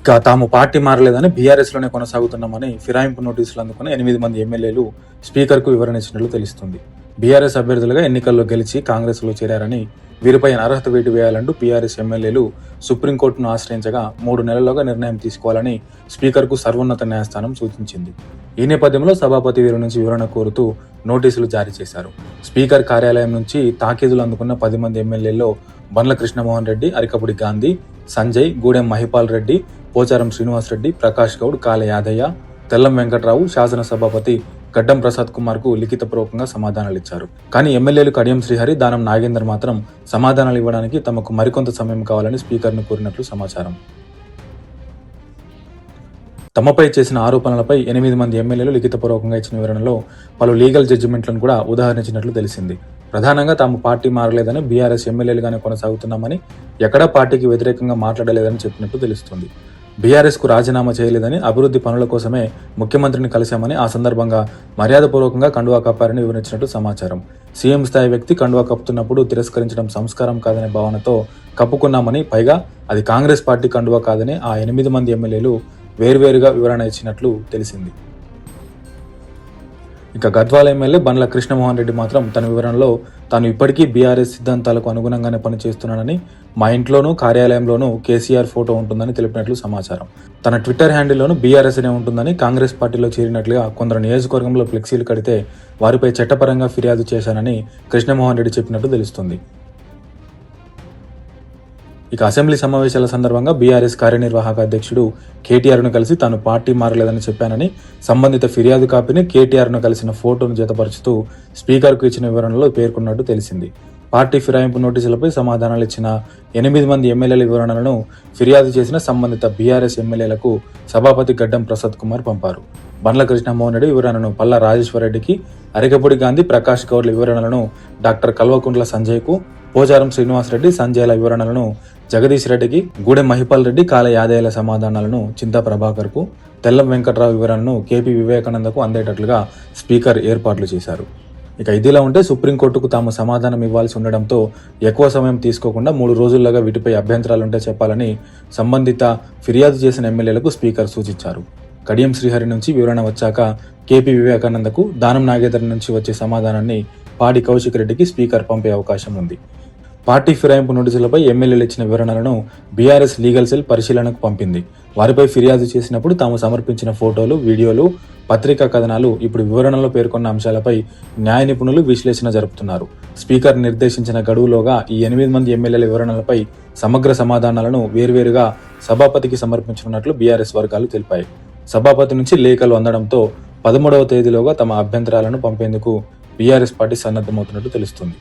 ఇక తాము పార్టీ మారలేదని బీఆర్ఎస్లోనే కొనసాగుతున్నామని ఫిరాయింపు నోటీసులు అందుకున్న ఎనిమిది మంది ఎమ్మెల్యేలు స్పీకర్కు వివరణ ఇచ్చినట్లు తెలుస్తుంది. బీఆర్ఎస్ అభ్యర్థులుగా ఎన్నికల్లో గెలిచి కాంగ్రెస్లో చేరారని వీరిపై అర్హత వేటు వేయాలంటూ బీఆర్ఎస్ ఎమ్మెల్యేలు సుప్రీంకోర్టును ఆశ్రయించగా మూడు నెలల్లోగా నిర్ణయం తీసుకోవాలని స్పీకర్కు సర్వోన్నత న్యాయస్థానం సూచించింది. ఈ నేపథ్యంలో సభాపతి వీరి నుంచి వివరణ కోరుతూ నోటీసులు జారీ చేశారు. స్పీకర్ కార్యాలయం నుంచి తాకీదులు అందుకున్న పది మంది ఎమ్మెల్యేల్లో బండ్ల కృష్ణమోహన్ రెడ్డి అరికపుడి గాంధీ సంజయ్ గూడెం మహిపాల్ రెడ్డి పోచారం శ్రీనివాస్ రెడ్డి ప్రకాష్ గౌడ్ కాల యాదయ్య తెల్లం వెంకట్రావు శాసనసభాపతి గడ్డం ప్రసాద్ కుమార్కు లిఖితపూర్వకంగా సమాధానాలు ఇచ్చారు కానీ ఎమ్మెల్యేలు కడియం శ్రీహరి దానం నాగేందర్ మాత్రం సమాధానాలు ఇవ్వడానికి తమకు మరికొంత సమయం కావాలని స్పీకర్ను కోరినట్లు సమాచారం. తమపై చేసిన ఆరోపణలపై ఎనిమిది మంది ఎమ్మెల్యేలు లిఖితపూర్వకంగా ఇచ్చిన వివరణలో పలు లీగల్ జడ్జిమెంట్లను కూడా ఉదాహరించినట్లు తెలిసింది. ప్రధానంగా తాము పార్టీ మారలేదని బీఆర్ఎస్ ఎమ్మెల్యేలుగానే కొనసాగుతున్నామని ఎక్కడా పార్టీకి వ్యతిరేకంగా మాట్లాడలేదని చెప్పినట్టు తెలుస్తుంది. బీఆర్ఎస్కు రాజీనామా చేయలేదని అభివృద్ధి పనుల కోసమే ముఖ్యమంత్రిని కలిశామని ఆ సందర్భంగా మర్యాదపూర్వకంగా కండువా కప్పారని వివరించినట్టు సమాచారం. సీఎం స్థాయి వ్యక్తి కండువా కప్పుతున్నప్పుడు తిరస్కరించడం సంస్కారం కాదనే భావనతో కప్పుకున్నామని పైగా అది కాంగ్రెస్ పార్టీ కండువా కాదని ఆ ఎనిమిది మంది ఎమ్మెల్యేలు వేర్వేరుగా వివరణ ఇచ్చినట్లు తెలిసింది. ఇక గద్వాల ఎమ్మెల్యే బండ్ల కృష్ణమోహన్ రెడ్డి మాత్రం తన వివరణలో తాను ఇప్పటికీ బీఆర్ఎస్ సిద్ధాంతాలకు అనుగుణంగానే పనిచేస్తున్నానని మా ఇంట్లోనూ కార్యాలయంలోనూ కేసీఆర్ ఫోటో ఉంటుందని తెలిపినట్లు సమాచారం. తన ట్విట్టర్ హ్యాండిల్లోనూ బీఆర్ఎస్ అనే ఉంటుందని కాంగ్రెస్ పార్టీలో చేరినట్లుగా కొందరు నియోజకవర్గంలో ఫ్లెక్సీలు కడితే వారిపై చట్టపరంగా ఫిర్యాదు చేశానని కృష్ణమోహన్ రెడ్డి చెప్పినట్టు తెలుస్తుంది. ఇక అసెంబ్లీ సమావేశాల సందర్భంగా బీఆర్ఎస్ కార్యనిర్వాహక అధ్యక్షుడు కేటీఆర్ను కలిసి తాను పార్టీ మారలేదని చెప్పానని సంబంధిత ఫిర్యాదు కాపీని కేటీఆర్ను కలిసిన ఫోటోను జతపరుచుతూ స్పీకర్కు ఇచ్చిన వివరణలో పేర్కొన్నట్టు తెలిసింది. పార్టీ ఫిరాయింపు నోటీసులపై సమాధానాలు ఇచ్చిన ఎనిమిది మంది ఎమ్మెల్యేల వివరణలను ఫిర్యాదు చేసిన సంబంధిత బీఆర్ఎస్ ఎమ్మెల్యేలకు సభాపతి గడ్డం ప్రసాద్ కుమార్ పంపారు. బండ్ల కృష్ణమోహన్ రెడ్డి వివరణను పల్లా రాజేశ్వరరెడ్డికి అరికపూడి గాంధీ ప్రకాష్ గౌడ్ల వివరణలను డాక్టర్ కల్వకుంట్ల సంజయ్కు పోచారం శ్రీనివాసరెడ్డి సంజయ్ల వివరణలను జగదీష్ రెడ్డికి గూడెం మహిపాల్ రెడ్డి కాల యాదయ్యల సమాధానాలను చింతా ప్రభాకర్కు తెల్లం వెంకట్రావు వివరణను కేపీ వివేకానందకు అందేటట్లుగా స్పీకర్ ఏర్పాట్లు చేశారు. ఇక ఇదిలా ఉంటే సుప్రీంకోర్టుకు తాము సమాధానం ఇవ్వాల్సి ఉండడంతో ఎక్కువ సమయం తీసుకోకుండా మూడు రోజుల్లోగా వీటిపై అభ్యంతరాలుంటే చెప్పాలని సంబంధిత ఫిర్యాదు చేసిన ఎమ్మెల్యేలకు స్పీకర్ సూచించారు. కడియం శ్రీహరి నుంచి వివరణ వచ్చాక కేపీ వివేకానందకు దానం నాగేంద్ర నుంచి వచ్చే సమాధానాన్ని పాడి కౌశిక్ రెడ్డికి స్పీకర్ పంపే అవకాశం ఉంది. పార్టీ ఫిరాయింపు నోటీసులపై ఎమ్మెల్యేలు ఇచ్చిన వివరణలను బీఆర్ఎస్ లీగల్ సెల్ పరిశీలనకు పంపింది. వారిపై ఫిర్యాదు చేసినప్పుడు తాము సమర్పించిన ఫోటోలు వీడియోలు పత్రికా కథనాలు ఇప్పుడు వివరణలో పేర్కొన్న అంశాలపై న్యాయ నిపుణులు విశ్లేషణ జరుపుతున్నారు. స్పీకర్ నిర్దేశించిన గడువులోగా ఈ ఎనిమిది మంది ఎమ్మెల్యేల వివరణలపై సమగ్ర సమాధానాలను వేర్వేరుగా సభాపతికి సమర్పించనున్నట్లు బీఆర్ఎస్ వర్గాలు తెలిపాయి. సభాపతి నుంచి లేఖలు అందడంతో పదమూడవ తేదీలోగా తమ అభ్యంతరాలను పంపేందుకు బీఆర్ఎస్ పార్టీ సన్నద్ధమవుతున్నట్టు తెలుస్తుంది.